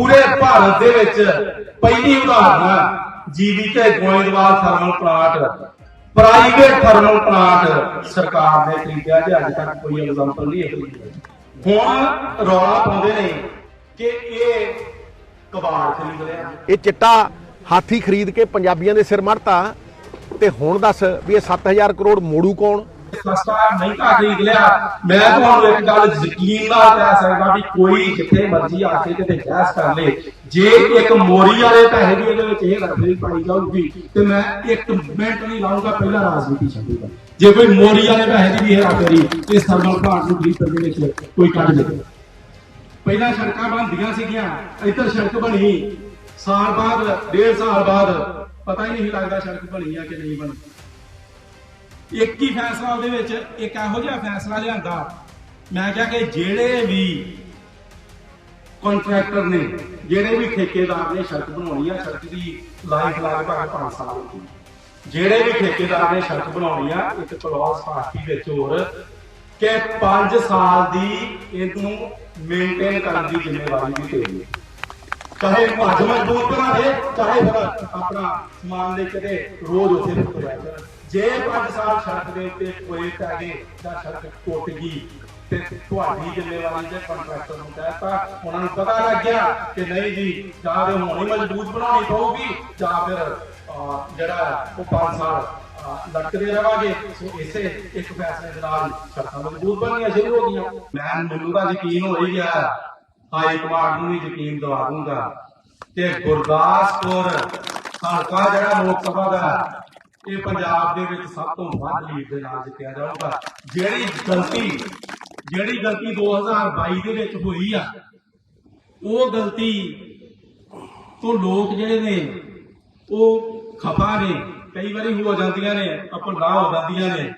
ਪੂਰੇ ਭਾਰਤ ਦੇ ਵਿੱਚ ਪਹਿਲੀ ਉਦਾਹਰਨ ਜੀਵੀ ਤੇ Goindwal thermal plant private thermal plant ਸਰਕਾਰ ਨੇ ਖਰੀਦਿਆ ਜੇ ਅੱਜ ਤੱਕ ਕੋਈ ਐਗਜ਼ਾਮਪਲ ਨਹੀਂ ਹੋਈ ਹੁਣ ਰੌਲਾ ਪਾਉਂਦੇ ਨੇ ਕਿ ਇਹ ਕਬਾੜ ਖਰੀਦ ਲਿਆ ਇਹ ਚਿੱਟਾ ਹਾਥੀ ਖਰੀਦ ਕੇ ਪੰਜਾਬੀਆਂ ਦੇ ਸਿਰ ਮੜਤਾ। ਤੇ ਹੁਣ ਦੱਸ ਵੀ ਇਹ 7000 ਕਰੋੜ ਮੋੜੂ ਕੌਣ? ਸਸਤਾ ਮਹਿੰਗਾ ਖਰੀਦ ਲਿਆ ਮੈਂ ਤੁਹਾਨੂੰ ਇੱਕ ਗੱਲ ਯਕੀਨ ਨਾਲ ਕਹਿ ਸਕਦਾ ਵੀ ਕੋਈ ਜਿੱਥੇ ਮਰਜ਼ੀ ਆ ਕੇ ਕਿਤੇ ਬਹਿਸ ਕਰ ਲੇ। ਜੇ ਇੱਕ ਮੋਰੀ ਵਾਲੇ ਪੈਸੇ ਵੀ ਇਹਦੇ ਵਿੱਚ ਇਹ ਰੱਖਣੀ ਪਾਈ ਜਾਊਗੀ, ਤੇ ਮੈਂ ਇੱਕ ਮਿੰਟ ਨਹੀਂ ਲਾਉਂਗਾ ਪਹਿਲਾਂ ਰਾਜਨੀਤੀ ਛੱਡੂਗਾ। ਜੇ ਕੋਈ ਮੋਰੀ ਵਾਲੇ ਪੈਸੇ ਦੀ ਵੀ ਇਹ ਫੇਰੀ ਇਸ ਥਰਮਲ ਪਲਾਂਟ ਨੂੰ ਖਰੀਦਣ ਦੇ ਵਿੱਚ ਕੋਈ ਕੱਢ ਦੇ। ਪਹਿਲਾਂ ਸੜਕਾਂ ਬਣਦੀਆਂ ਸੀਗੀਆਂ, ਇੱਧਰ ਸੜਕ ਬਣੀ। ਸਾਲ ਬਾਅਦ, ਡੇਢ ਸਾਲ ਬਾਅਦ, ਪਤਾ ਹੀ ਨਹੀਂ ਲੱਗਦਾ ਸੜਕ ਬਣੀ ਆ ਕਿ ਨਹੀਂ ਬਣੀ। ਇੱਕ ਹੀ ਫੈਸਲਾ ਉਹਦੇ ਵਿੱਚ, ਇੱਕ ਇਹੋ ਜਿਹਾ ਫੈਸਲਾ ਲਿਆਂਦਾ। ਮੈਂ ਕਿਹਾ ਕਿ ਜਿਹੜੇ ਵੀ ਕੰਟਰੈਕਟਰ ਨੇ, ਜਿਹੜੇ ਵੀ ਠੇਕੇਦਾਰ ਨੇ ਸੜਕ ਬਣਾਉਣੀ ਆ, ਸੜਕ ਦੀ ਲਾਈਫ ਲਗਭਗ 5 ਸਾਲ ਦੀ ਜਿਹੜੇ ਵੀ ਠੇਕੇਦਾਰ ਨੇ ਸੜਕ ਬਣਾਉਣੀ ਆ, ਇੱਕ ਕਲੌਸ ਪਾਰਟੀ ਵਿੱਚ ਹੋਰ, ਕਿ 5 ਸਾਲ ਦੀ ਇਹਨੂੰ ਮੇਨਟੇਨ ਕਰਨ ਦੀ ਜ਼ਿੰਮੇਵਾਰੀ ਵੀ ਤੇਰੀ ਹੈ ਚਾਹੇ ਭੱਜ ਬਣਾ ਦੇ, ਚਾਹੇ ਆਪਣਾ ਸਮਾਨ ਲੈ ਕੇ ਰੋਜ਼ ਉੱਥੇ ਰੁਕ ਜਾਏ ਜੇ 5 ਸਾਲ ਸੜਕ ਦੇ ਉੱਤੇ ਕੋਈ ਪੈ ਗਏ ਜਾਂ ਸੜਕ ਟੁੱਟ ਗਈ ਤੇ ਤੁਹਾਡੀ ਜ਼ਿੰਮੇਵਾਰੀ ਤੇ ਕੰਟਰੈਕਟਰ ਨੂੰ ਕਹਿਤਾ ਉਹਨਾਂ ਨੂੰ ਪਤਾ ਲੱਗ ਗਿਆ ਕਿ ਨਹੀਂ ਜੀ ਜਾਂ ਤੇ ਹੁਣ ਹੀ ਮਜ਼ਬੂਤ ਬਣਾਉਣੀ ਪਊਗੀ ਜਾਂ ਫਿਰ ਜਿਹੜਾ ਉਹ 5 ਸਾਲ ਅਹ, ਲਟਕਦੇ ਰਵਾਂਗੇ। ਸੋ ਇਸੇ ਇੱਕ ਫੈਸਲੇ ਦੇ ਨਾਲ ਸੜਕਾਂ ਮਜ਼ਬੂਤ ਬਣਨੀਆਂ ਸ਼ੁਰੂ ਹੋ ਗਈਆਂ। ਮੈਂ ਮੈਨੂੰ ਤਾਂ ਯਕੀਨ ਹੋ ਹੀ ਗਿਆ ਹਾਈ ਕਮਾਂਡ ਨੂੰ ਵੀ ਯਕੀਨ ਦਵਾ ਦੂੰਗਾ ਤੇ ਗੁਰਦਾਸਪੁਰ ਹਲਕਾ ਜਿਹੜਾ ਲੋਕ ਸਭਾ ਦਾ ਇਹ ਪੰਜਾਬ ਦੇ ਵਿੱਚ ਸਭ ਤੋਂ ਵੱਧ ਲੀਡ ਦੇ ਨਾਲ ਜਿੱਤਿਆ ਜਾਊਗਾ। ਜਿਹੜੀ ਗਲਤੀ ਜਿਹੜੀ ਗਲਤੀ 2022 ਦੇ ਵਿੱਚ ਹੋਈ ਆ, ਉਹ ਗਲਤੀ ਤੋਂ ਲੋਕ ਜਿਹੜੇ ਨੇ, ਉਹ ਖਫਾ ਨੇ, ਕਈ ਵਾਰੀ ਹੋ ਜਾਂਦੀਆਂ ਨੇ ਅਪਨਾ ਹੋ ਜਾਂਦੀਆਂ ਨੇ।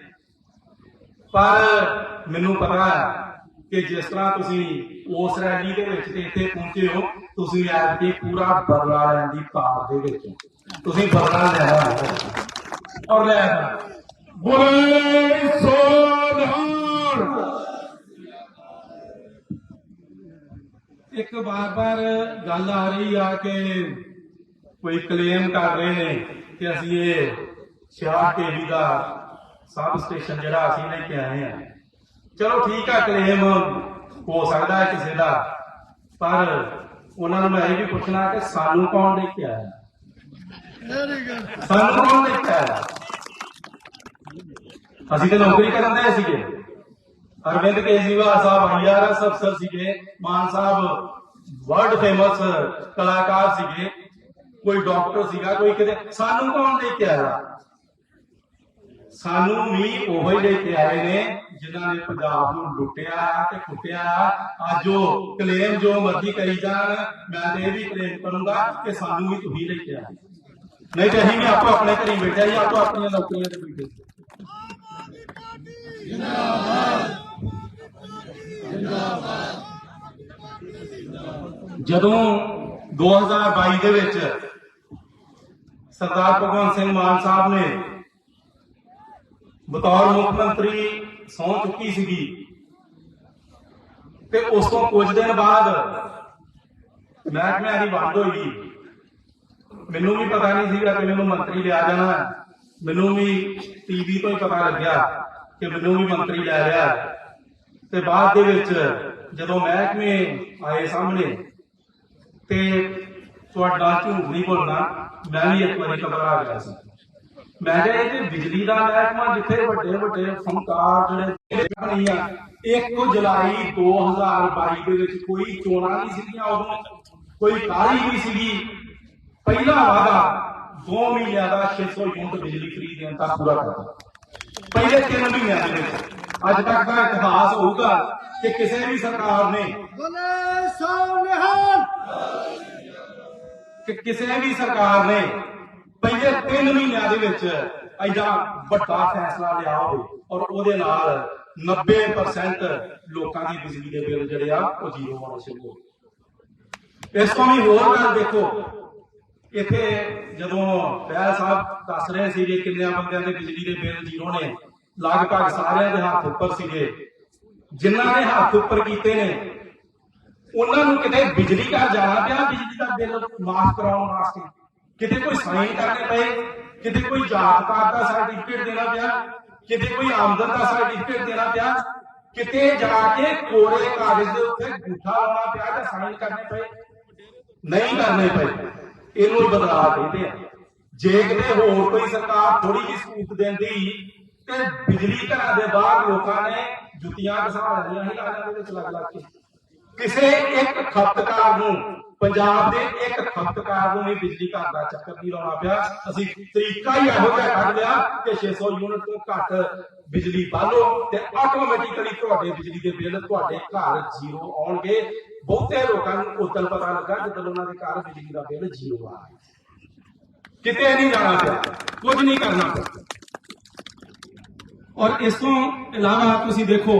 ਪਰ ਮੈਨੂੰ ਪਤਾ ਹੈ ਕਿ ਜਿਸ ਤਰ੍ਹਾਂ ਤੁਸੀਂ ਉਸ ਰੈਲੀ ਦੇ ਵਿੱਚ ਤੇ ਇੱਥੇ ਪਹੁੰਚੇ ਹੋ, ਤੁਸੀਂ ਐਤ ਕੇ ਪੂਰਾ ਬਦਲਾ ਲੈਣ ਦੀ ਭਾਵ ਦੇ ਵਿੱਚ ਤੁਸੀਂ ਬਦਲਾ ਲੈਣਾ ਹੈ। ਔਰ ਲੈਣਾ ਬੋਲੇ ਸੋਧਾਰ ਇੱਕ ਵਾਰ-ਵਾਰ ਗੱਲ ਆ ਰਹੀ ਆ ਕਿ ਕੋਈ ਕਲੇਮ ਕਰ ਰਹੇ ਨੇ ਕਿ ਅਸੀਂ ਇਹ ਸ਼ਾਹ ਟੀਵੀ ਦਾ ਸਬ ਸਟੇਸ਼ਨ ਜਿਹੜਾ ਅਸੀਂ ਲੈ ਕੇ ਆਏ ਆ। ਚਲੋ ਠੀਕ ਆ ਕਲੇਮ ਹੋ ਸਕਦਾ ਹੈ ਕਿਸੇ ਦਾ, ਪਰ ਉਹਨਾਂ ਨੂੰ ਮੈਂ ਇਹ ਵੀ ਪੁੱਛਣਾ ਕਿ ਸਾਨੂੰ ਕੌਣ ਲੈ ਕੇ ਆਇਆ? ਸਾਨੂੰ ਕੌਣ ਲੈ ਕੇ ਆਇਆ ਅਸੀਂ ਤਾਂ ਨੌਕਰੀ ਕਰਨ ਸੀਗੇ। ਅਰਵਿੰਦ ਕੇਜਰੀਵਾਲ ਸਾਹਿਬ ਆਈਆਰਐਸ ਅਫਸਰ ਸੀਗੇ। ਮਾਨ ਸਾਹਿਬ ਵਰਲਡ ਫੇਮਸ ਕਲਾਕਾਰ ਸੀਗੇ। ਕੋਈ ਡਾਕਟਰ ਸੀਗਾ, ਕੋਈ ਕਿਤੇ। ਸਾਨੂੰ ਕੌਣ ਲੈ ਕੇ ਆਇਆ? ਸਾਨੂੰ ਵੀ ਉਹੋ ਹੀ ਲੈ ਕੇ ਆਏ ਨੇ, ਜਿਨ੍ਹਾਂ ਨੇ ਪੰਜਾਬ ਨੂੰ ਲੁੱਟਿਆ ਤੇ ਕੁੱਟਿਆ। ਅੱਜ ਉਹ ਕਲੇਮ ਜੋ ਮਰਜ਼ੀ ਕਰੀ ਜਾਣ, ਮੈਂ ਇਹ ਵੀ ਕਲੇਮ ਕਰੂੰਗਾ ਕਿ ਸਾਨੂੰ ਵੀ ਤੁਸੀਂ ਲੈ ਕੇ ਆਏ। ਨਹੀਂ ਤੇ ਅਸੀਂ ਵੀ ਆਪੋ ਆਪਣੇ ਘਰੀ ਬੈਠੇ ਜੀ ਆਪੋ ਆਪਣੀਆਂ ਨੌਕਰੀਆਂ ਤੇ ਬੈਠੇ ਜਦੋਂ 2022 ਦੇ ਵਿੱਚ ਸਰਦਾਰ ਭਗਵੰਤ ਸਿੰਘ ਮਾਨ ਸਾਹਿਬ ਨੇ ਬਤੌਰ ਮੁੱਖ ਮੰਤਰੀ ਸਹੁੰ ਚੁੱਕੀ ਸੀਗੀ, ਤੇ ਉਸ ਤੋਂ ਕੁਝ ਦਿਨ ਬਾਅਦ ਮਹਿਕਮਿਆਂ ਦੀ ਵੰਡ ਹੋਈ। ਮੈਨੂੰ ਵੀ ਪਤਾ ਨਹੀਂ ਸੀਗਾ ਕਿ ਮੈਨੂੰ ਮੰਤਰੀ ਲਿਆ ਜਾਣਾ। ਮੈਨੂੰ ਵੀ ਟੀਵੀ ਤੋਂ ਹੀ ਪਤਾ ਲੱਗਿਆ ਕਿ ਮੈਨੂੰ ਵੀ ਮੰਤਰੀ ਲੈ ਲਿਆ ਤੇ ਬਾਅਦ ਦੇ ਵਿੱਚ ਜਦੋਂ ਮਹਿਕਮੇ ਆਏ ਸਾਹਮਣੇ ਤੇ ਤੁਹਾਡਾ ਝੂਠ ਬੋਲਣਾ ਮੈਂ ਵੀ ਇੱਕ ਵਾਰੀ ਘਬਰਾ ਗਿਆ ਸੀ। ਮੈਂ ਕਿਹਾ ਇਹ ਤੇ ਬਿਜਲੀ ਦਾ ਮਹਿਕਮਾ ਜਿੱਥੇ ਵੱਡੇ ਵੱਡੇ ਫੰਕਾਰ ਜਿਹੜੇ ਨਹੀਂ ਆ 1 ਜੁਲਾਈ 2022 ਦੇ ਵਿੱਚ ਕੋਈ ਚੋਣਾਂ ਨਹੀਂ ਸੀਗੀਆਂ ਉਦੋਂ। ਕੋਈ ਕਾਲੀ ਨਹੀਂ ਸੀਗੀ ਪਹਿਲਾ ਵਾਅਦਾ 2 ਮਹੀਨਿਆਂ ਦਾ 600 ਯੂਨਿਟ ਬਿਜਲੀ ਫ੍ਰੀ ਦੇਣ ਦਾ ਪੂਰਾ ਕਰਤਾ ਪਹਿਲੇ 3 ਮਹੀਨਿਆਂ ਦੇ ਵਿੱਚ। ਅੱਜ ਤੱਕ ਦਾ ਇਤਿਹਾਸ ਹੋਊਗਾ ਕਿ ਕਿਸੇ ਵੀ ਸਰਕਾਰ ਨੇ ਬੋਲੇ ਸੋ ਨਿਹਾਲ। ਕਿ ਕਿਸੇ ਵੀ ਸਰਕਾਰ ਨੇ ਪਹਿਲੇ 3 ਮਹੀਨਿਆਂ ਦੇ ਵਿੱਚ ਐਡਾ ਵੱਡਾ ਫੈਸਲਾ ਲਿਆ ਹੋਵੇ ਔਰ ਉਹਦੇ ਨਾਲ 90% ਲੋਕਾਂ ਦੀ ਬਿਜਲੀ ਦੇ ਬਿੱਲ ਜਿਹੜੇ ਆ ਉਹ ਜ਼ੀਰੋ ਹੋਣੇ ਸ਼ੁਰੂ ਹੋ ਗਏ। ਇਸ ਤੋਂ ਵੀ ਹੋਰ ਗੱਲ ਦੇਖੋ। ਇੱਥੇ ਜਦੋਂ ਬੈਲ ਸਾਹਿਬ ਦੱਸ ਰਹੇ ਸੀਗੇ ਕਿੰਨਿਆਂ ਬੰਦਿਆਂ ਦੇ ਬਿਜਲੀ ਦੇ ਬਿੱਲ ਜ਼ੀਰੋ ਨੇ, ਲਗਭਗ ਸਾਰਿਆਂ ਦੇ ਹੱਥ ਉੱਪਰ ਸੀਗੇ। ਜਿਨ੍ਹਾਂ ਨੇ ਹੱਥ ਉੱਪਰ ਕੀਤੇ ਨੇ, ਉਹਨਾਂ ਨੂੰ ਕਿਤੇ ਬਿਜਲੀ ਘਰ ਜਾਣਾ ਪਿਆ, ਬਿਜਲੀ ਦਾ ਬਿੱਲ ਮਾਫ ਕਰਾਉਣ ਵਾਸਤੇ? ਕਿਤੇ ਕੋਈ ਸਾਈਨ ਕਰਨੇ ਪਏ? ਕਿਤੇ ਕੋਈ ਜਾਤ ਪਾਤ ਦਾ ਸਰਟੀਫਿਕੇਟ ਦੇਣਾ ਪਿਆ? ਕਿਤੇ ਕੋਈ ਆਮਦਨ ਦਾ ਸਰਟੀਫਿਕੇਟ ਦੇਣਾ ਪਿਆ? ਕਿਤੇ ਜਾ ਕੇ ਕੋਰੇ ਕਾਗਜ਼ ਦੇ ਉੱਤੇ ਗੁੱਠਾ ਲਾਉਣਾ ਪਿਆ ਤੇ ਸਾਈਨ ਕਰਨੇ ਪਏ? ਨਹੀਂ ਕਰਨੇ ਪਏ। ਇਹਨੂੰ ਹੀ ਬਦਲਾਅ ਕਹਿੰਦੇ ਆ। ਜੇ ਕਿਤੇ ਹੋਰ ਕੋਈ ਸਰਕਾਰ ਥੋੜੀ ਜਿਹੀ ਸਹੂਲਤ ਦਿੰਦੀ ਤੇ ਬਿਜਲੀ ਘਰਾਂ ਦੇ ਬਾਹਰ ਲੋਕਾਂ ਨੇ ਜੁੱਤੀਆਂ ਘਸਾ ਲੈਣੀਆਂ ਸੀ ਲਾਲਾਂ ਦੇ ਵਿੱਚ ਲੱਗ ਲੱਗ ਕੇ। ਕਿਸੇ ਇੱਕ ਖਪਤਕਾਰ ਨੂੰ ਪੰਜਾਬ ਦੇ ਇੱਕ ਖਪਤਕਾਰ ਨੂੰ ਹੀ ਬਿਜਲੀ ਘਰ ਦਾ ਚੱਕਰ ਨਹੀਂ ਲਾਉਣਾ ਪਿਆ। ਅਸੀਂ ਤਰੀਕਾ ਹੀ ਇਹੋ ਜਿਹਾ ਕੱਢ ਲਿਆ ਕਿ 600 ਯੂਨਿਟ ਤੋਂ ਘੱਟ ਬਿਜਲੀ ਬਾਲੋ ਤੇ ਆਟੋਮੈਟਿਕਲੀ ਤੁਹਾਡੇ ਬਿਜਲੀ ਦੇ ਬਿੱਲ ਤੁਹਾਡੇ ਘਰ ਜ਼ੀਰੋ ਆਉਣਗੇ। ਬਹੁਤੇ ਲੋਕਾਂ ਨੂੰ ਉਦੋਂ ਪਤਾ ਲੱਗਾ ਜਦੋਂ ਉਹਨਾਂ ਦੇ ਘਰ ਬਿਜਲੀ ਦਾ ਬਿੱਲ ਜ਼ੀਰੋ ਆ ਗਿਆ। ਕਿਤੇ ਨਹੀਂ ਜਾਣਾ ਪਿਆ, ਕੁਝ ਨਹੀਂ ਕਰਨਾ ਪਿਆ। ਔਰ ਇਸ ਤੋਂ ਇਲਾਵਾ ਤੁਸੀਂ ਦੇਖੋ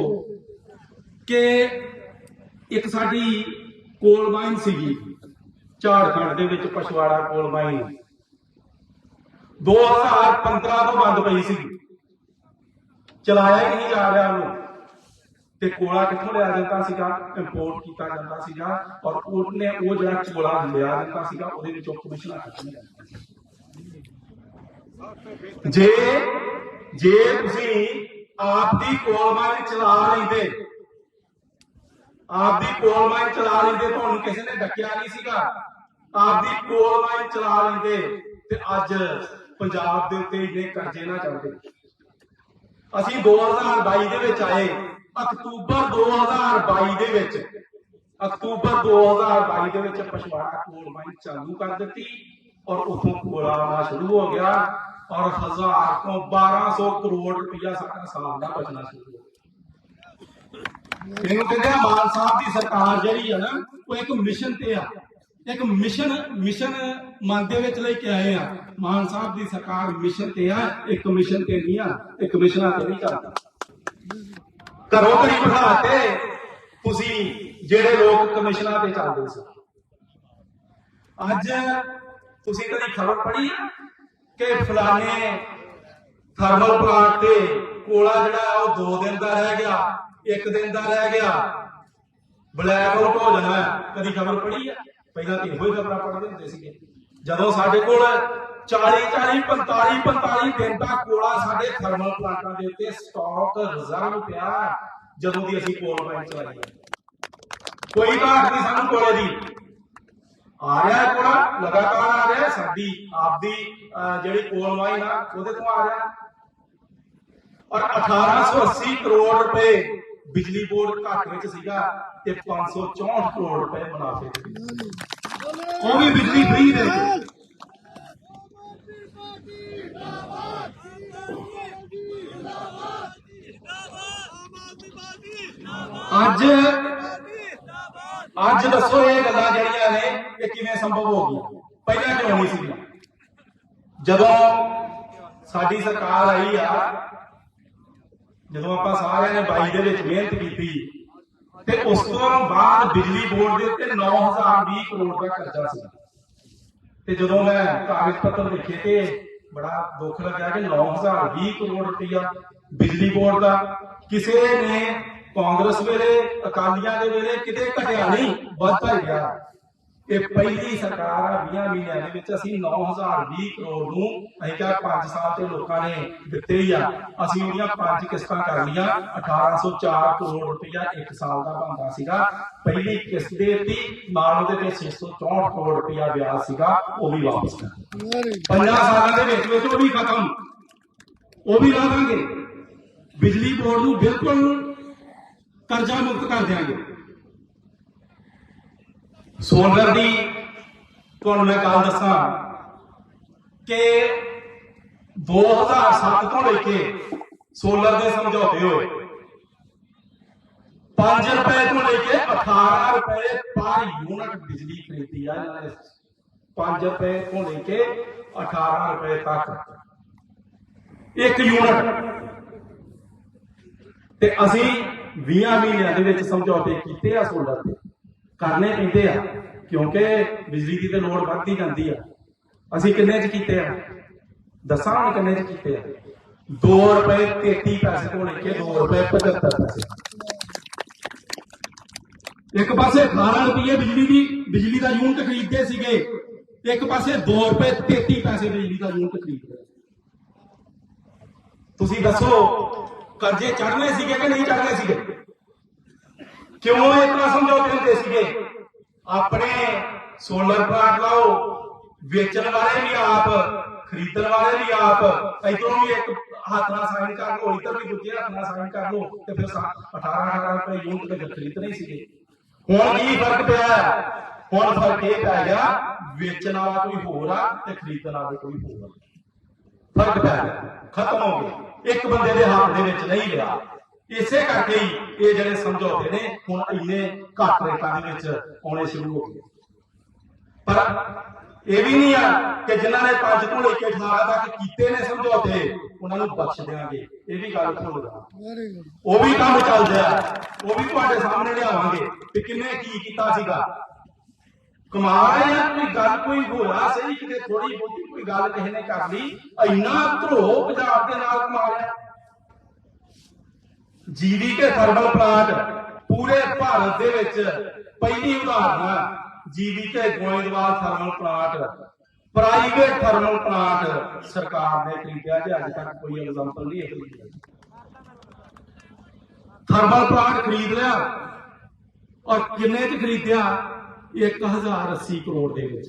ਕਿ ਇੱਕ ਸਾਡੀ ਕੋਲ ਮਾਈਨ ਸੀਗੀ। ਝਾੜਖੰਡ ਦੇ ਵਿੱਚ ਪਛਵਾੜਾ ਕੋਲ ਮਾਈਨ 2015 ਤੋਂ ਬੰਦ ਪਈ ਸੀ। ਚਲਾਇਆ ਹੀ ਨਹੀਂ ਜਾ ਰਿਹਾ ਉਹਨੂੰ। ਤੇ ਕੋਲਾ ਕਿੱਥੋਂ ਲਿਆ ਜਾਂਦਾ ਸੀਗਾ? ਇੰਪੋਰਟ ਕੀਤਾ ਜਾਂਦਾ ਸੀਗਾ ਔਰ ਉਹਨੇ ਉਹ ਜਿਹੜਾ ਕੋਲਾ ਲਿਆ ਜਾਂਦਾ ਸੀਗਾ, ਉਹਦੇ ਵਿੱਚੋਂ ਕਮਿਸ਼ਨ ਕੱਟਣੇ ਜੇ ਜੇ ਤੁਸੀਂ ਆਪ ਦੀ ਕੋਲ ਮਾਈਨ ਚਲਾ ਲੈਂਦੇ ਆਪ ਦੀ ਕੋਲ ਮਾਈਨ ਚਲਾ ਲੈਂਦੇ, ਤੁਹਾਨੂੰ ਕਿਸੇ ਨੇ ਡੱਕਿਆ ਨਹੀਂ ਸੀਗਾ। ਆਪਦੀ ਕੋਲ ਮਾਈਨ ਚਲਾ ਲੈਂਦੇ ਤੇ ਅੱਜ ਪੰਜਾਬ ਦੇ ਉੱਤੇ ਇੰਨੇ ਕਰਜ਼ੇ ਨਾ ਚੜਦੇ। ਅਸੀਂ 2022 ਦੇ ਵਿੱਚ ਆਏ, ਅਕਤੂਬਰ 2022 ਦੇ ਵਿੱਚ। ਅਕਤੂਬਰ 2022 ਦੇ ਵਿੱਚ ਪਛਵਾੜਾ ਕੋਲ ਮਾਈਨ ਚਾਲੂ ਕਰ ਦਿੱਤੀ ਔਰ ਉਥੋਂ ਕੋਲਾ ਆਉਣਾ ਸ਼ੁਰੂ ਹੋ ਗਿਆ ਔਰ ਹਜ਼ਾਰ ਤੋਂ 1200 ਕਰੋੜ ਰੁਪਇਆ ਸਾਡਾ ਸਾਲ ਦਾ ਬਚਣਾ ਸ਼ੁਰੂ ਹੋ ਗਿਆ। ਇਹਨੂੰ ਕਹਿੰਦੇ ਮਾਨ ਸਾਹਿਬ ਦੀ ਸਰਕਾਰ ਜਿਹੜੀ ਆ ਨਾ, ਉਹ ਇੱਕ ਮਿਸ਼ਨ ਤੇ ਆ। ਇੱਕ ਮਿਸ਼ਨ ਮਿਸ਼ਨ ਮਨ ਦੇ ਵਿੱਚ ਲੈ ਕੇ ਆਏ ਆ। ਮਾਨ ਸਾਹਿਬ ਦੀ ਸਰਕਾਰ ਮਿਸ਼ਨ ਤੇ ਆ, ਇੱਕ ਮਿਸ਼ਨ ਤੇ ਨਹੀਂ ਆ, ਇੱਕ ਮਿਸ਼ਨਾਂ ਤੇ ਨਹੀਂ ਚੱਲਦਾ। ਘਰੋਂ ਘਰੀ ਬਿਠਾ ਤੁਸੀਂ ਜਿਹੜੇ ਲੋਕ ਕਮਿਸ਼ਨਾਂ ਤੇ ਚੱਲਦੇ ਸੀ। ਅੱਜ ਤੁਸੀਂ ਕਦੀ ਖਬਰ ਪੜ੍ਹੀ ਕਿ ਫਲਾਣੇ ਥਰਮਲ ਪਲਾਂਟ ਤੇ ਕੋਲਾ ਜਿਹੜਾ ਉਹ 2 ਦਿਨ ਦਾ ਰਹਿ ਗਿਆ, ਇੱਕ ਦਿਨ ਦਾ ਰਹਿ ਗਿਆ, ਬਲੈਕ ਆਊਟ ਹੋ ਜਾਣਾ, ਕਦੀ ਖਬਰ ਪੜ੍ਹੀ ਆ? ਪਹਿਲਾਂ ਤੇ ਇਹੋ ਹੀ ਖਬਰਾਂ ਪੜ੍ਹਦੇ ਹੁੰਦੇ ਸੀਗੇ। ਜਦੋਂ ਸਾਡੇ ਕੋਲ 40 40 45 45 ਦਿਨ ਦਾ ਕੋਲਾ ਸਾਡੇ ਥਰਮਲ ਪਲਾਂਟਾਂ ਦੇ ਉੱਤੇ ਸਟਾਕ ਰਿਜ਼ਰਵ ਪਿਆ ਜਦੋਂ ਦੀ ਅਸੀਂ ਕੋਲ ਮਾਈਨ ਚਲਾਈ ਕੋਈ ਘਾਟ ਨਹੀਂ ਸਾਨੂੰ ਕੋਲੇ ਦੀ। ਆ ਰਿਹਾ ਕੋਲਾ ਲਗਾਤਾਰ ਆ ਰਿਹਾ ਸਾਡੀ ਆਪਦੀ ਅਹ, ਜਿਹੜੀ ਕੋਲ ਮਾਈਨ ਆ ਉਹਦੇ ਤੋਂ ਆ ਰਿਹਾ। ਹੈ। ਔਰ 1880 ਕਰੋੜ ਰੁਪਏ ਬਿਜਲੀ ਬੋਰਡ ਘਾਟੇ ਵਿੱਚ ਸੀਗਾ ਤੇ 564 ਕਰੋੜ ਰੁਪਏ ਮੁਨਾਫੇ ਉਹ ਵੀ ਬਿਜਲੀ ਫ੍ਰੀ ਦੇ ਕੇ ਅੱਜ ਅੱਜ ਦੱਸੋ ਇਹ ਗੱਲਾਂ ਜਿਹੜੀਆਂ ਨੇ ਇਹ ਕਿਵੇਂ ਸੰਭਵ ਹੋ ਗਈਆਂ? ਪਹਿਲਾਂ ਕਿਉਂ ਨਹੀਂ ਸੀ ਜਦੋਂ ਸਾਡੀ ਸਰਕਾਰ ਆਈ ਆ ਜਦੋਂ ਆਪਾਂ ਸਾਰਿਆਂ ਨੇ 22 ਦੇ ਵਿੱਚ ਮਿਹਨਤ ਕੀਤੀ, ਤੇ ਉਸ ਤੋਂ ਬਾਅਦ ਬਿਜਲੀ ਬੋਰਡ ਦੇ ਉੱਤੇ 9020 ਕਰੋੜ ਦਾ ਕਰਜ਼ਾ ਸੀ। ਤੇ ਜਦੋਂ ਮੈਂ ਕਾਗਜ਼ ਪੱਤਰ ਲਿਖੇ ਤੇ ਬੜਾ ਦੁੱਖ ਲੱਗਾ ਕਿ 9020 ਕਰੋੜ ਰੁਪਇਆ ਬਿਜਲੀ ਬੋਰਡ ਦਾ ਕਿਸੇ ਨੇ ਕਾਂਗਰਸ ਵੇਲੇ, ਅਕਾਲੀਆਂ ਦੇ ਵੇਲੇ ਕਿਤੇ ਘਟਿਆ ਨਹੀਂ, ਵੱਧਦਾ ਗਿਆ। ਇਹ ਪਹਿਲੀ ਸਰਕਾਰ ਆ 20 ਮਹੀਨਿਆਂ ਦੇ ਵਿੱਚ ਅਸੀਂ 9020 ਕਰੋੜ ਨੂੰ ਅਸੀਂ ਕਿਹਾ 5 ਸਾਲ ਤੇ ਲੋਕਾਂ ਨੇ ਦਿੱਤੇ ਹੀ ਆ। ਅਸੀਂ ਉਹਦੀਆਂ ਪੰਜ ਕਿਸ਼ਤਾਂ ਕਰ ਲੀਆਂ 1804 ਕਰੋੜ ਰੁਪਇਆ ਇੱਕ ਸਾਲ ਦਾ ਬਣਦਾ ਸੀਗਾ। ਪਹਿਲੀ ਕਿਸ਼ਤ ਦੇ ਦਿੱਤੀ, ਨਾਲ ਉਹਦੇ ਤੇ 664 ਕਰੋੜ ਰੁਪਇਆ ਵਿਆਜ ਸੀਗਾ, ਉਹ ਵੀ ਵਾਪਸ ਕਰ ਪੰਜਾਂ ਸਾਲਾਂ ਦੇ ਵਿੱਚ ਵਿੱਚ ਉਹ ਵੀ ਖਤਮ। ਉਹ ਵੀ ਲਾ ਦਾਂਗੇ। ਬਿਜਲੀ ਬੋਰਡ ਨੂੰ ਬਿਲਕੁਲ ਕਰਜ਼ਾ ਮੁਕਤ ਕਰ ਦਿਆਂਗੇ। ਸੋਲਰ ਦੀ ਤੁਹਾਨੂੰ ਮੈਂ ਗੱਲ ਦੱਸਾਂ ਕਿ 2007 ਤੋਂ ਲੈ ਕੇ ਸੋਲਰ ਦੇ ਸਮਝੌਤੇ ਹੋਏ। 5 ਰੁਪਏ ਤੋਂ ਲੈ ਕੇ 18 ਰੁਪਏ ਪਰ ਯੂਨਿਟ ਬਿਜਲੀ ਖਰੀਦੀ ਆ ਇਹਨਾਂ ਨੇ। 5 ਰੁਪਏ ਤੋਂ ਲੈ ਕੇ 18 ਰੁਪਏ ਤੱਕ। ਇੱਕ ਯੂਨਿਟ। ਤੇ ਅਸੀਂ 20 ਮਹੀਨਿਆਂ ਦੇ ਵਿੱਚ ਸਮਝੌਤੇ ਕੀਤੇ ਆ ਸੋਲਰ ਤੇ ਕਰਨੇ ਪੈਂਦੇ ਆ, ਕਿਉਂਕਿ ਬਿਜਲੀ ਦੀ ਤੇ ਲੋੜ ਵੱਧਦੀ ਜਾਂਦੀ ਆ। ਅਸੀਂ ਕਿੰਨੇ ਚ ਕੀਤੇ ਆ? ਦੱਸਾਂ ਹੁਣ ਕਿੰਨੇ ਚ ਕੀਤੇ ਆ? 2 ਰੁਪਏ 33 ਪੈਸੇ ਤੋਂ ਲੈ ਕੇ 2 ਰੁਪਏ 75 ਪੈਸੇ। ਇੱਕ ਪਾਸੇ 18 ਰੁਪਏ ਬਿਜਲੀ ਦੀ, ਬਿਜਲੀ ਦਾ ਯੂਨਿਟ ਖਰੀਦਦੇ ਸੀਗੇ, ਤੇ ਇੱਕ ਪਾਸੇ 2 ਰੁਪਏ 33 ਪੈਸੇ ਬਿਜਲੀ ਦਾ ਯੂਨਿਟ ਖਰੀਦਦੇ। ਤੁਸੀਂ ਦੱਸੋ, ਕਰਜ਼ੇ ਚੜਨੇ ਸੀਗੇ ਕਿ ਨਹੀਂ ਚੜਨੇ ਸੀਗੇ? ਕਿਉਂ ਇਤਨਾ ਸਮਝੌਤੇ ਹੁੰਦੇ ਸੀਗੇ? ਆਪਣੇ ਸੋਲਰ ਪਲਾਂਟ ਲਾਓ, ਵੇਚਣ ਵਾਲੇ ਵੀ ਆਪ, ਖਰੀਦਣ ਵਾਲੇ ਵੀ ਆਪ ਇਧਰੋਂ ਵੀ ਇੱਕ ਹੱਥ ਨਾਲ ਸਾਈਨ ਕਰ ਲਓ, ਇਧਰ ਵੀ ਦੂਜੇ ਹੱਥ ਨਾਲ ਸਾਈਨ ਕਰ ਲਓ, ਤੇ ਫਿਰ 18 18 ਰੁਪਏ ਯੂਨਿਟ ਤੇ ਖਰੀਦਣੇ ਹੀ ਸੀਗੇ। ਹੁਣ ਕੀ ਫ਼ਰਕ ਪਿਆ? ਹੁਣ ਫ਼ਰਕ ਇਹ ਪੈ ਗਿਆ, ਵੇਚਣ ਵਾਲਾ ਕੋਈ ਹੋਰ ਆ ਤੇ ਖਰੀਦਣ ਵਾਲਾ ਕੋਈ ਹੋਰ ਆ। ਫ਼ਰਕ ਪੈ ਗਿਆ, ਖਤਮ ਹੋ ਗਿਆ। ਇੱਕ ਬੰਦੇ ਦੇ ਹੱਥ ਦੇ ਵਿੱਚ ਨਹੀਂ ਗਿਆ ਇਸੇ ਕਰਕੇ ਹੀ ਇਹ ਜਿਹੜੇ ਸਮਝੌਤੇ ਨੇ ਹੁਣ ਇੰਨੇ ਘੱਟ ਰੇਟਾਂ ਦੇ ਵਿੱਚ ਆਉਣੇ ਸ਼ੁਰੂ ਹੋ ਗਏ। ਪਰ ਇਹ ਵੀ ਨਹੀਂ ਆ ਕਿ ਜਿਨ੍ਹਾਂ ਨੇ 5 ਤੋਂ ਲੈ ਕੇ 18 ਤੱਕ ਕੀਤੇ ਨੇ ਸਮਝੌਤੇ ਉਹਨਾਂ ਨੂੰ ਬਖਸ਼ ਦੇਵਾਂਗੇ ਇਹ ਵੀ ਗੱਲ ਭੁੱਲ ਜਾ ਉਹ ਵੀ ਕੰਮ ਚੱਲਦਾ ਹੈ। ਉਹ ਵੀ ਤੁਹਾਡੇ ਸਾਹਮਣੇ ਲਿਆਵਾਂਗੇ ਕਿ ਕਿੰਨੇ ਕੀ ਕੀਤਾ ਸੀਗਾ। ਕਮਾਲ ਹੈ ਕੋਈ ਗੱਲ ਕੋਈ ਹੋਇਆ ਸਹੀ ਕਿਤੇ ਥੋੜੀ ਬਹੁਤੀ ਕੋਈ ਗੱਲ ਕਿਸੇ ਨੇ ਕਰ ਲਈ। ਇੰਨਾ ਧਰੋ ਪੰਜਾਬ ਦੇ ਨਾਲ ਕਮਾਲਿਆ ਜੀਵੀ ਕੇ ਥਰਮਲ ਪਲਾਂਟ ਪੂਰੇ ਭਾਰਤ ਦੇ ਵਿੱਚ ਪਹਿਲੀ ਉਦਾਹਰਨ ਹੈ। GV Goindwal thermal plant private thermal plant ਸਰਕਾਰ ਨੇ ਖਰੀਦਿਆ ਜੇ ਅੱਜ ਤੱਕ ਕੋਈ ਐਗਜ਼ਾਮਪਲ ਨਹੀਂ ਹੈ। ਥਰਮਲ ਪਲਾਂਟ ਖਰੀਦ ਲਿਆ ਔਰ ਕਿੰਨੇ ਚ ਖਰੀਦਿਆ? 1080 ਕਰੋੜ ਦੇ ਵਿੱਚ।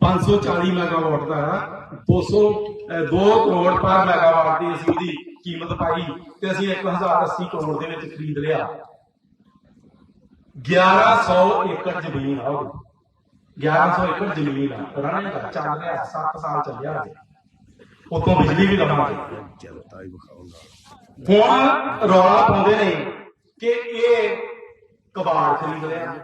540 ਮੈਗਾਵਾਟ ਦਾ 200 ਅਹ, 2 ਕਰੋੜ ਪਰ ਮੈਗਾਵਾਟ ਦੀ ਅਸੀਂ ਉਹਦੀ ਕੀਮਤ ਪਾਈ ਤੇ ਅਸੀਂ 1080 ਕਰੋੜ ਦੇ ਵਿੱਚ ਖਰੀਦ ਲਿਆ। 1100 ਏਕੜ ਜ਼ਮੀਨ ਆ ਉਹ। 1100 ਏਕੜ ਜ਼ਮੀਨ ਆ। ਰਣੇ ਦਾ ਚੱਲ ਰਿਹਾ 7 ਸਾਲ ਚੱਲਿਆ ਉਤੋਂ ਬਿਜਲੀ ਵੀ ਲਵਾਂਗੇ। ਜਨਤਾ ਹੀ ਵਿਖਾਉਂਦਾ ਹੁਣ ਰੌਲਾ ਪਾਉਂਦੇ ਨੇ ਕਿ ਇਹ ਕਬਾੜ ਖਰੀਦ ਲਿਆ।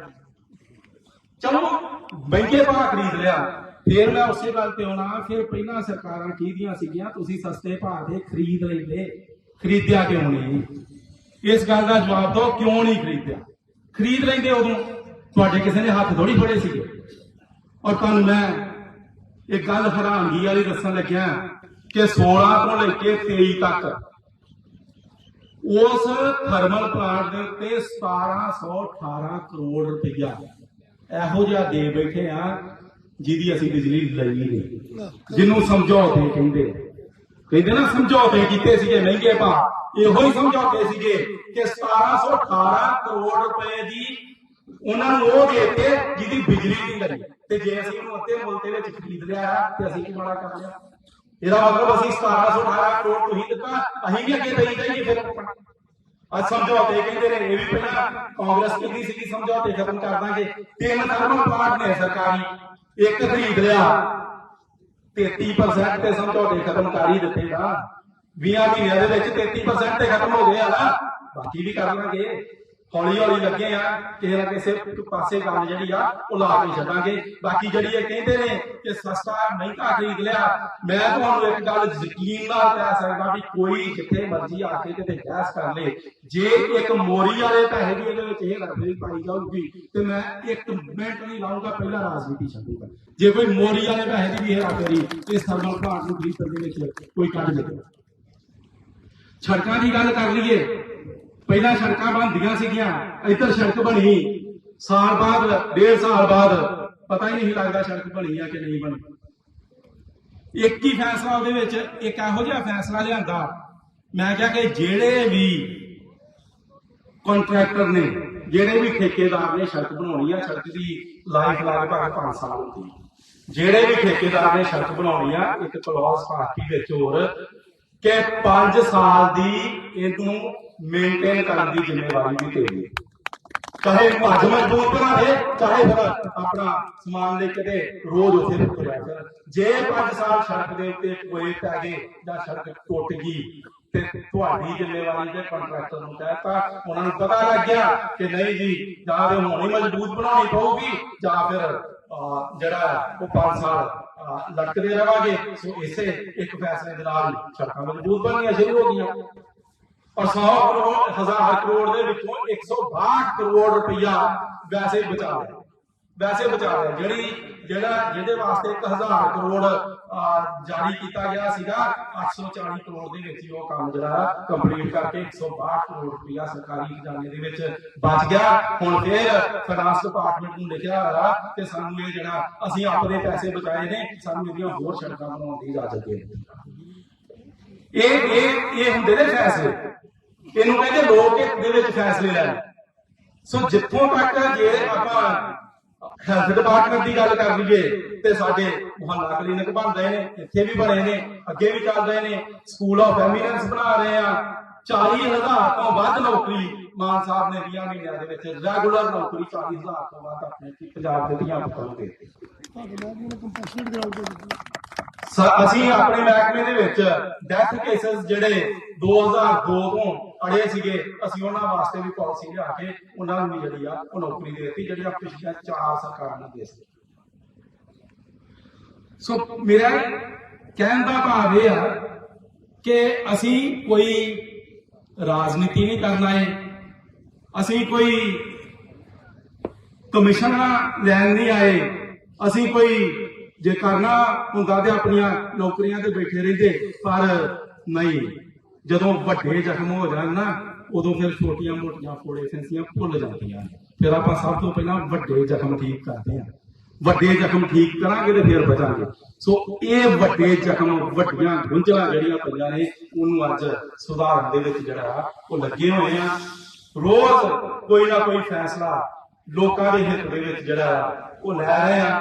ਚਲੋ ਮਹਿੰਗੇ ਭਾਅ ਖਰੀਦ ਲਿਆ। ਫਿਰ ਮੈਂ ਉਸੇ ਗੱਲ ਤੇ ਆਉਣਾ, ਫਿਰ ਪਹਿਲਾਂ ਸਰਕਾਰਾਂ ਕੀਦੀਆਂ ਸੀਗੀਆਂ? ਤੁਸੀਂ ਸਸਤੇ ਭਾਅ ਦੇ ਖਰੀਦ ਲੈਂਦੇ, ਖਰੀਦਿਆ ਕਿਉਂ ਨਹੀਂ? ਇਸ ਗੱਲ ਦਾ ਜਵਾਬ ਦਿਓ, ਕਿਉਂ ਨਹੀਂ ਖਰੀਦਿਆ? ਖਰੀਦ ਲੈਂਦੇ ਉਦੋਂ, ਤੁਹਾਡੇ ਕਿਸੇ ਨੇ ਹੱਥ ਥੋੜੀ ਫੜੇ ਸੀਗੇ। ਔਰ ਤੁਹਾਨੂੰ ਮੈਂ ਇੱਕ ਗੱਲ ਹੈਰਾਨਗੀ ਵਾਲੀ ਦੱਸਣ ਲੱਗਿਆ ਕਿ 16 ਤੋਂ ਲੈ ਕੇ 23 ਤੱਕ ਉਸ ਥਰਮਲ ਪਲਾਂਟ ਦੇ ਉੱਤੇ 1718 ਕਰੋੜ ਰੁਪਇਆ ਇਹੋ ਜਿਹਾ ਦੇ ਬੈਠੇ ਆ ਜਿਹਦੀ ਅਸੀਂ ਬਿਜਲੀ ਲਈ ਨਹੀਂ ਜਿਹਨੂੰ ਸਮਝੌਤੇ ਕਹਿੰਦੇ ਕਹਿੰਦੇ ਨਾ ਸਮਝੌਤੇ ਕੀਤੇ ਸੀਗੇ ਮਹਿੰਗੇ ਭਾਅ। ਇਹੋ ਹੀ ਸਮਝੌਤੇ ਸੀਗੇ ਕਿ 1718 ਕਰੋੜ ਰੁਪਏ ਦੀ ਉਹਨਾਂ ਨੂੰ ਉਹ ਦੇ ਜਿਹਦੀ ਬਿਜਲੀ ਨਹੀਂ ਲੱਗੀ। ਤੇ ਜੇ ਅਸੀਂ ਉਹਨੂੰ ਅੱਧੇ ਮੁੱਲ ਦੇ ਵਿੱਚ ਖਰੀਦ ਲਿਆ ਤੇ ਅਸੀਂ ਕੀ ਮਾੜਾ ਕਰ ਲਿਆ? ਇਹਦਾ ਮਤਲਬ ਅਸੀਂ 1718 ਕਰੋੜ ਤੁਸੀਂ ਦਿੱਤਾ, ਅਸੀਂ ਵੀ ਅੱਗੇ ਦੇਈ ਜਾਈਏ ਫਿਰ। ਅੱਜ ਸਮਝੌਤੇ ਕਹਿੰਦੇ ਨੇ, ਇਹ ਵੀ ਪਹਿਲਾਂ ਕਾਂਗਰਸ ਕਹਿੰਦੀ ਸੀ ਕਿ ਸਮਝੌਤੇ ਖਤਮ ਕਰ ਦਾਂਗੇ। ਤਿੰਨ ਥਰਮਲ ਪਲਾਂਟ ਨੇ ਸਰਕਾਰੀ। ਇੱਕ ਖਰੀਦ ਲਿਆ। 33% ਤੇ ਸਮਝੌਤੇ ਖਤਮ ਕਰ ਹੀ ਦਿੱਤੇ ਨਾ 20 ਮਹੀਨਿਆਂ ਦੇ ਵਿੱਚ 33% ਤੇ ਖਤਮ ਹੋ ਗਏ ਆ ਨਾ। ਬਾਕੀ ਵੀ ਕਰ ਲਾਂਗੇ ਹੌਲੀ ਹੌਲੀ ਲੱਗੇ ਆ, ਕਿਸੇ ਨਾ ਕਿਸੇ ਪਾਸੇ ਗੱਲ ਜਿਹੜੀ ਆ, ਉਹ ਲਾ ਕੇ ਛੱਡਾਂਗੇ। ਬਾਕੀ ਜਿਹੜੀ ਇਹ ਕਹਿੰਦੇ ਨੇ ਕਿ ਸਸਤਾ ਮਹਿੰਗਾ ਖਰੀਦ ਲਿਆ ਮੈਂ ਤੁਹਾਨੂੰ ਇੱਕ ਗੱਲ ਯਕੀਨ ਨਾਲ ਕਹਿ ਸਕਦਾ ਵੀ ਕੋਈ ਜਿੱਥੇ ਮਰਜ਼ੀ ਆ ਕੇ ਕਿਤੇ ਬਹਿਸ ਕਰ ਲੇ। ਜੇ ਇੱਕ ਮੋਰੀ ਵਾਲੇ ਪੈਸੇ ਦੀ ਇਹਦੇ ਵਿੱਚ ਇਹ ਰਫਲੀ ਪਾਈ ਜਾਊਗੀ, ਤੇ ਮੈਂ ਇੱਕ ਮਿੰਟ ਨਹੀਂ ਲਾਉਂਗਾ ਪਹਿਲਾਂ ਰਾਜਨੀਤੀ ਛੱਡੂਗਾ। ਜੇ ਕੋਈ ਮੋਰੀ ਵਾਲੇ ਪੈਸੇ ਦੀ ਵੀ ਇਹ ਫੇਰੀ ਇਸ ਥਰਮਲ ਪਲਾਂਟ ਨੂੰ ਖਰੀਦਣ ਦੇ ਵਿੱਚ ਕੋਈ ਕੱਢ ਲੇ ਸੜਕਾਂ ਦੀ ਗੱਲ ਕਰ ਲਈਏ ਪਹਿਲਾਂ ਸੜਕਾਂ ਬਣਦੀਆਂ ਸੀਗੀਆਂ, ਇੱਧਰ ਸੜਕ ਬਣੀ। ਸਾਲ ਬਾਅਦ, ਡੇਢ ਸਾਲ ਬਾਅਦ, ਪਤਾ ਹੀ ਨਹੀਂ ਲੱਗਦਾ ਸੜਕ ਬਣੀ ਆ ਕਿ ਨਹੀਂ ਬਣੀ। ਇੱਕ ਹੀ ਫੈਸਲਾ ਉਹਦੇ ਵਿੱਚ, ਇੱਕ ਇਹੋ ਜਿਹਾ ਫੈਸਲਾ ਲਿਆਂਦਾ। ਮੈਂ ਕਿਹਾ ਕਿ ਜਿਹੜੇ ਵੀ ਕੰਟਰੈਕਟਰ ਨੇ, ਜਿਹੜੇ ਵੀ ਠੇਕੇਦਾਰ ਨੇ ਸੜਕ ਬਣਾਉਣੀ ਆ, ਸੜਕ ਦੀ ਲਾਈਫ ਲਗਭਗ 5 ਸਾਲ ਹੁੰਦੀ। ਜਿਹੜੇ ਵੀ ਠੇਕੇਦਾਰ ਨੇ ਸੜਕ ਬਣਾਉਣੀ ਆ, ਇੱਕ ਕਲੌਸ ਪਾਰਟੀ ਵਿੱਚ ਹੋਰ ਕਿ 5 ਸਾਲ ਦੀ ਇਹਨੂੰ ਮੇਨਟੇਨ ਕਰਨ ਦੀ ਜ਼ਿੰਮੇਵਾਰੀ ਵੀ ਤੇਰੀ ਹੈ। ਚਾਹੇ ਭੱਜ ਮਜ਼ਬੂਤ ਬਣਾ ਦੇ, ਚਾਹੇ ਫਿਰ ਆਪਣਾ ਸਮਾਨ ਲੈ ਕੇ ਤੇ ਰੋਜ਼ ਉੱਥੇ ਰੁਕ ਜਾ। ਜੇ 5 ਸਾਲ ਸੜਕ ਦੇ ਉੱਤੇ ਕੋਈ ਪੈ ਗਏ ਜਾਂ ਸੜਕ ਟੁੱਟ ਗਈ ਤੇ ਤੁਹਾਡੀ ਜ਼ਿੰਮੇਵਾਰੀ ਦੇ ਕੰਟਰੈਕਟਰ ਨੂੰ ਕਹਿਤਾ ਉਹਨਾਂ ਨੂੰ ਪਤਾ ਲੱਗ ਗਿਆ ਕਿ ਨਹੀਂ ਜੀ, ਜਾਂ ਤੇ ਹੁਣ ਮਜ਼ਬੂਤ ਬਣਾਉਣੀ ਪਊਗੀ, ਜਾਂ ਫਿਰ ਜਿਹੜਾ ਉਹ 5 ਸਾਲ ਲਟਕਦੇ ਰਵਾਂਗੇ ਸੋ ਇਸੇ ਇੱਕ ਫੈਸਲੇ ਦੇ ਨਾਲ ਸੜਕਾਂ ਮਜ਼ਬੂਤ ਬਣਨੀਆਂ ਸ਼ੁਰੂ ਹੋ ਗਈਆਂ ਔਰ 100 ਕਰੋੜ ਹਜ਼ਾਰ ਕਰੋੜ ਦੇ ਵਿੱਚੋਂ 162 ਕਰੋੜ ਰੁਪਇਆ ਵੈਸੇ ਹੀ ਬਚਾ ਲਿਆ ਵੈਸੇ ਬਚਾ ਲਿਆ ਜਿਹੜੀ, ਜਿਹੜਾ ਜਿਹਦੇ ਵਾਸਤੇ 1000 ਕਰੋੜ ਜਾਰੀ ਕੀਤਾ ਗਿਆ ਸੀਗਾ 840 ਕਰੋੜ ਦੇ ਵਿੱਚ ਉਹ ਕੰਮ ਜਿਹੜਾ ਕੰਪਲੀਟ ਕਰਕੇ 162 ਕਰੋੜ ਰੁਪਇਆ ਸਰਕਾਰੀ ਖਜ਼ਾਨੇ ਦੇ ਵਿੱਚ ਬਚ ਗਿਆ। ਹੁਣ ਫੇਰ ਫਾਈਨਾਂਸ ਡਿਪਾਰਟਮੈਂਟ ਨੂੰ ਲਿਖਿਆ ਹੋਇਆ ਕਿ ਸਾਨੂੰ ਇਹ ਜਿਹੜਾ ਅਸੀਂ ਆਪਣੇ ਪੈਸੇ ਬਚਾਏ ਨੇ, ਸਾਨੂੰ ਇਹਦੀਆਂ ਹੋਰ ਸੜਕਾਂ ਬਣਾਉਣ ਦੀ ਇਜਾਜ਼ਤ ਦੇ ਦਿਓ ਇਹ ਇਹ ਇਹ ਹੁੰਦੇ ਨੇ ਫੈਸਲੇ। ਇਹਨੂੰ ਕਹਿੰਦੇ ਲੋਕ ਹਿੱਤ ਦੇ ਵਿੱਚ ਫੈਸਲੇ ਲੈਣ। ਸੋ ਜਿੱਥੋਂ ਤੱਕ ਜੇ ਆਪਾਂ ਹੈਲਥ ਡਿਪਾਰਟਮੈਂਟ ਦੀ ਗੱਲ ਕਰ ਲਈਏ ਤੇ ਸਾਡੇ ਮੁਹੱਲਾ ਕਲੀਨਿਕ ਬਣ ਰਹੇ ਨੇ, ਇੱਥੇ ਵੀ ਬਣੇ ਨੇ, ਅੱਗੇ ਵੀ ਚੱਲ ਰਹੇ ਨੇ ਸਕੂਲ ਆਫ ਐਮੀਨੈਂਸ ਬਣਾ ਰਹੇ ਆ। 40000 ਤੋਂ ਵੱਧ ਨੌਕਰੀ ਮਾਨ ਸਾਹਿਬ ਨੇ 20 ਮਹੀਨਿਆਂ ਦੇ ਵਿੱਚ ਰੈਗੂਲਰ ਨੌਕਰੀ 40000 ਤੋਂ ਵੱਧ ਆਪਣੇ ਪੰਜਾਬ ਦੇ ਧੀਆਂ ਪੁੱਤਾਂ ਨੂੰ ਦਿੱਤੀ। ਅਸੀਂ ਆਪਣੇ ਮਹਿਕਮੇ ਦੇ ਵਿੱਚ ਡੈਥ ਕੇਸਸ ਜਿਹੜੇ 2002 ਤੋਂ ਅੜੇ ਸੀਗੇ। ਅਸੀਂ ਉਹਨਾਂ ਵਾਸਤੇ ਵੀ ਪਾਲਿਸੀ ਲਿਆ ਕੇ ਉਹਨਾਂ ਨੂੰ ਵੀ ਜਿਹੜੀ ਆ ਉਹ ਨੌਕਰੀ ਦੇ ਦਿੱਤੀ, ਜਿਹੜੀ ਆ ਪਿਛਲੀਆਂ ਚਾਰ ਸਰਕਾਰਾਂ ਨੇ ਦੇ ਸੀ ਸੋ ਮੇਰਾ ਕਹਿਣ ਦਾ ਭਾਵ ਇਹ ਆ ਕਿ ਅਸੀਂ ਕੋਈ ਰਾਜਨੀਤੀ ਨਹੀਂ ਕਰਨਾ ਹੈ ਅਸੀਂ ਕੋਈ ਕਮਿਸ਼ਨ ਲੈਣ ਨਹੀਂ ਆਏ। ਅਸੀਂ ਕੋਈ ਜੇ ਕਰਨਾ ਹੁੰਦਾ ਤੇ ਆਪਣੀਆਂ ਨੌਕਰੀਆਂ ਤੇ ਬੈਠੇ ਰਹਿੰਦੇ, ਪਰ ਨਹੀਂ। ਜਦੋਂ ਵੱਡੇ ਜ਼ਖਮ ਹੋ ਜਾਣ ਨਾ, ਉਦੋਂ ਫਿਰ ਛੋਟੀਆਂ ਮੋਟੀਆਂ ਫੋੜੇ ਫਿੰਸੀਆਂ ਭੁੱਲ ਜਾਂਦੀਆਂ ਫਿਰ ਆਪਾਂ ਸਭ ਤੋਂ ਪਹਿਲਾਂ ਵੱਡੇ ਜ਼ਖਮ ਠੀਕ ਕਰਦੇ ਹਾਂ। ਵੱਡੇ ਜ਼ਖਮ ਠੀਕ ਕਰਾਂਗੇ ਤੇ ਫਿਰ ਬਚਾਂਗੇ। ਸੋ ਇਹ ਵੱਡੇ ਜ਼ਖਮ, ਵੱਡੀਆਂ ਗੁੰਝਲਾਂ ਜਿਹੜੀਆਂ ਪਈਆਂ ਨੇ, ਉਹਨੂੰ ਅੱਜ ਸੁਧਾਰਨ ਦੇ ਵਿੱਚ ਜਿਹੜਾ ਉਹ ਲੱਗੇ ਹੋਏ ਆ। ਰੋਜ਼ ਕੋਈ ਨਾ ਕੋਈ ਫੈਸਲਾ ਲੋਕਾਂ ਦੇ ਹਿੱਤ ਦੇ ਵਿੱਚ ਜਿਹੜਾ ਉਹ ਲੈ ਰਹੇ ਆ।